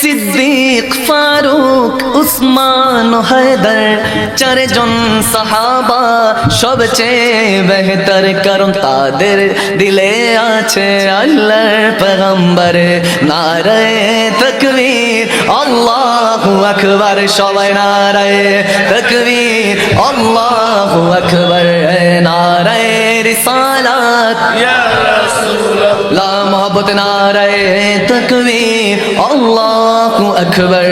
সিদ্দিক ফারুক উসমান হায়দার চারজন সাহাবা সবচেয়ে বেহতর কারণ তাদের দিলে আছে আল্লাহর পেগম্বর নারায়ে তকবীর আল্লাহু আকবার সবাই নারায়ে তকবীর আল্লাহু আকবার নারায়ে রিসালাত। লা মোহব্বত নারায়ে তকবীর আল্লাহু আকবার।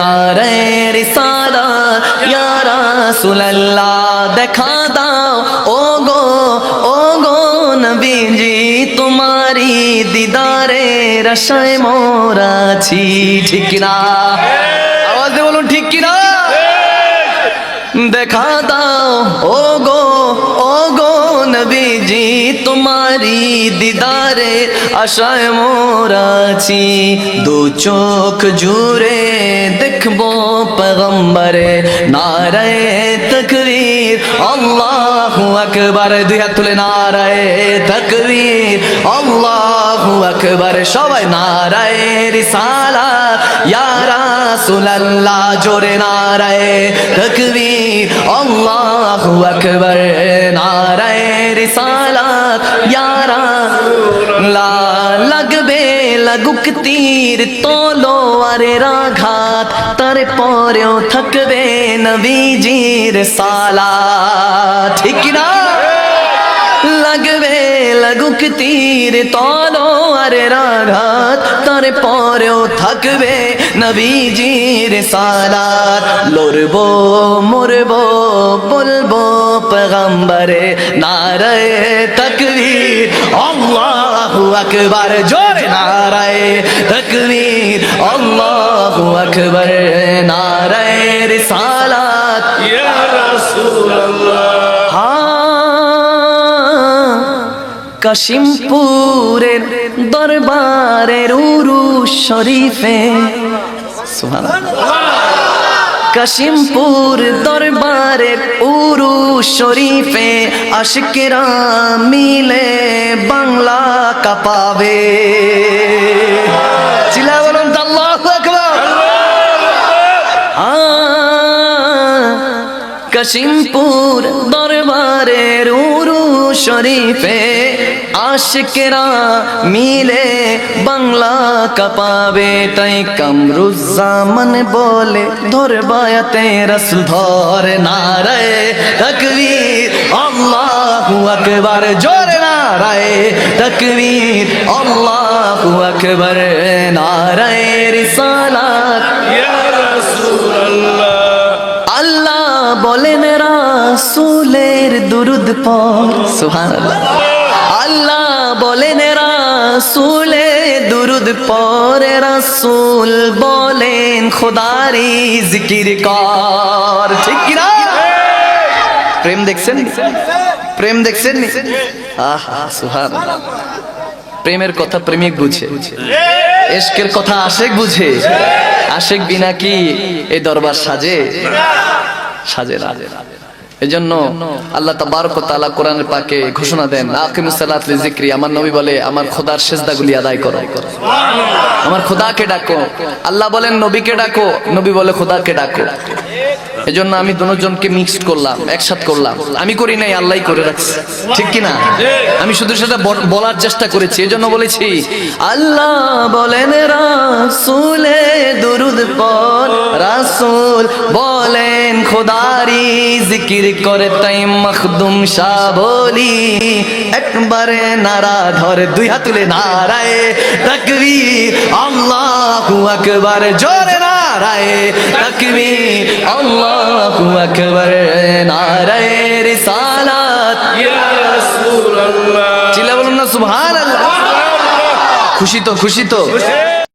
নারায়ে রিসালাত ইয়া রাসূলুল্লাহ দেখা দাও ও গো ও গো নবীজি তোমারি দিদারে রসায় মোরাছি ঠিক না আওয়াজ দিয়ে বলুন ঠিক না দেখা দাও ও গো ও গো নবীজি তোমারি দিদারে আশায় মোরাছি দু চোখ জুড়ে দেখব পেগম্বরে নারায়ে তকবীর, আল্লাহু আকবার। দুই হাত তুলে নারায়ে তকবীর, আল্লাহু আকবার। সবাই নারায়ে রিসালাত ইয়া রাসূলুল্লাহ জোরে নারায়ে তকবীর, আল্লাহু আকবার, নারায়ে রিসালাত। ইয়া রাসূলুল্লাহ লাগবে লাগুক তীর তলোয়ারের আঘাত তার পরেও থাকবে নবীজির সালা ঠিক না লাগবে, লাগুক তীর তলোয়ারের আঘাত তার পরেও থাকবে নবীজির সালাত। লড়বো, মরবো, বলব পেগম্বরে নারায়ে তকবীর। আল্লাহু আকবার, জোরে নারায়ে তকবীর। আল্লাহু আকবার, নারায়ে রিসালাত কাশিমপুরের দরবারের উরু শরীফে। কাশিমপুর দরবারের উরু শরীফে আশকেরা মিলে বাংলা কাপাবে। চিলা বলুন আল্লাহু কাশিমপুর দরবারের উরু শরীফে আশকেরা মিলে বাংলা কাপাবে তাই কামরুজ্জামান বলে ধরবায়াতে রসুল ধর নারায় তকবীর আল্লাহু আকবার জোরে নারায় তকবীর আল্লাহু আকবার নারায় রিসালাত। ইয়া রাসূলুল্লাহ। আল্লাহ বলেন রাসূলের দুরুদ পর সুবহানাল্লাহ। আল্লাহ বলেন রাসূলে, দুরুদ পর রাসূল বলেন, খোদারি জিকির কর। ঠিক কি না প্রেম দেখছেন? প্রেম দেখছেন? আহা, সুবহানাল্লাহ। প্রেমের কথা প্রেমিক বুঝে। এশকের কথা আশেক বুঝে। আশেক বিনা কি এই দরবার সাজে? সাজে না। এজন্য আল্লাহ তাবারক তাআলা কোরআনের পাকে ঘোষণা দেন, আকিমুস সালাত লিযিকরি। আমার নবী বলে, আমার খোদার সেজদাগুলি আদায় করো। আমার খোদাকে ডাকো। আল্লাহ বলেন, নবীকে ডাকো। নবী বলে, খোদাকে ডাকো। এজন্য আমি দুজনকে মিক্সড করলাম, একসাথ করলাম। আমি করি নাই আল্লাহই করে রাখছি। ঠিক কি না আমি শুধু সেটা বলার চেষ্টা করেছি, এজন্য বলেছি, আল্লাহ বলেন রাসূলে দুরুদ পর রাসূল বলেন, খোদারি জিকির করে তাই মখদুম শাহ বলি। একবারে নারা ধরে, দুই হাত তুলে নারায় তাকবীর, আল্লাহু আকবার, জোরে নারায় তাকবীর আল্লাহু আকবার নারায় রিসালাত। ইয়া রাসূলুল্লাহ। চিল্লা বলুন না সুবহানাল্লাহ। খুশি তো খুশি তো। খুশি।